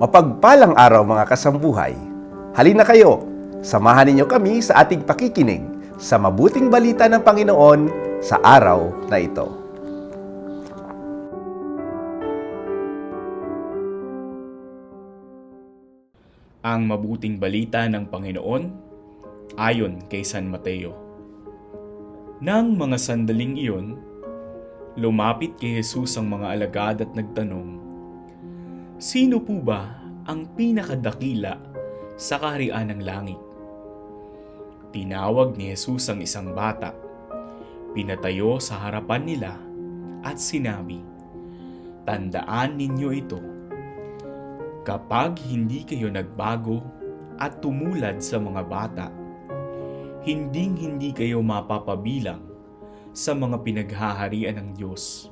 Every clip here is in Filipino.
Mapagpalang araw mga kasambuhay. Halina kayo, samahan ninyo kami sa ating pakikinig sa mabuting balita ng Panginoon sa araw na ito. ang mabuting balita ng Panginoon ayon kay San Mateo. Nang mga sandaling iyon, lumapit kay Jesus ang mga alagad at nagtanong, Sino po ba ang pinakadakila sa kaharian ng langit? Tinawag ni Jesus ang isang bata, pinatayo sa harapan nila at sinabi, Tandaan ninyo ito Kapag hindi kayo nagbago at tumulad sa mga bata, hinding hindi kayo mapapabilang sa mga pinaghaharian ng Diyos.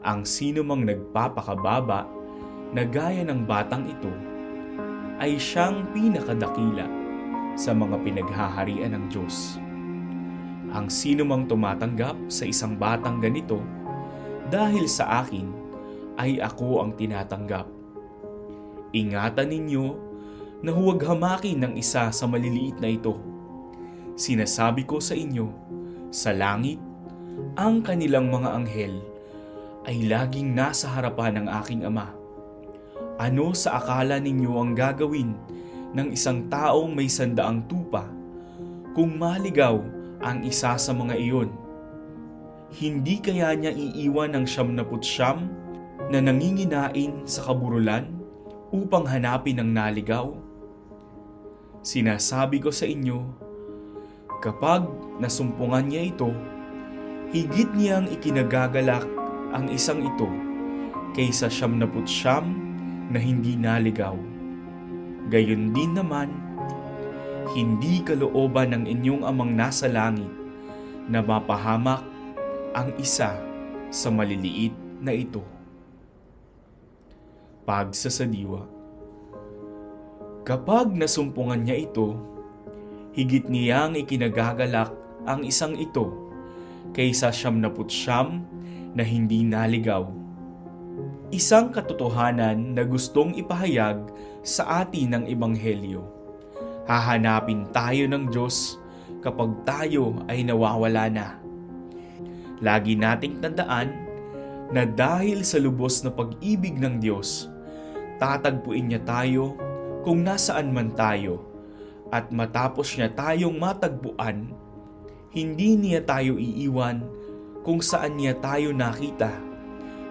Ang sino mang nagpapakababa na gaya ng batang ito ay siyang pinakadakila sa mga pinaghaharian ng Diyos. Ang sino mang tumatanggap sa isang batang ganito dahil sa akin ay ako ang tinatanggap Ingatan ninyo na huwag hamakin ng isa sa maliliit na ito. Sinasabi ko sa inyo, sa langit, ang kanilang mga anghel ay laging nasa harapan ng aking Ama. Ano sa akala ninyo ang gagawin ng isang taong may sandaang tupa kung maligaw ang isa sa mga iyon? Hindi kaya niya iiwan ng siyam na nanginginain sa kaburulan upang hanapin ang naligaw? Sinasabi ko sa inyo, kapag nasumpungan niya ito, higit niyang ikinagagalak ang isang ito kaysa siyam na hindi naligaw. Gayon din naman, hindi kalooban ng inyong amang nasa langit na mapahamak ang isa sa maliliit na ito pagsasadiwa. Kapag nasumpungan niya ito, higit niyang ikinagagalak ang isang ito kaysa siyam na putsyam na hindi naligaw. Isang katotohanan na gustong ipahayag sa atin ng Ebanghelyo. Hahanapin tayo ng Diyos kapag tayo ay nawawala na. Lagi nating tandaan na dahil sa lubos na pag-ibig ng Diyos, tatagpuin niya tayo kung nasaan man tayo at matapos niya tayong matagpuan, hindi niya tayo iiwan kung saan niya tayo nakita,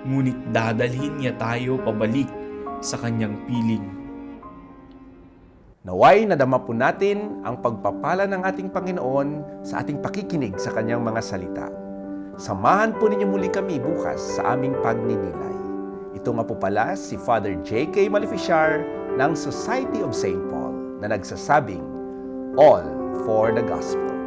ngunit dadalhin niya tayo pabalik sa kanyang piling. Naway nadama po natin ang pagpapala ng ating Panginoon sa ating pakikinig sa kanyang mga salita. Samahan po ninyo muli kami bukas sa aming pagninilay. Ito nga po pala si Father J.K. Maleficiar ng Society of St. Paul na nagsasabing, All for the Gospel.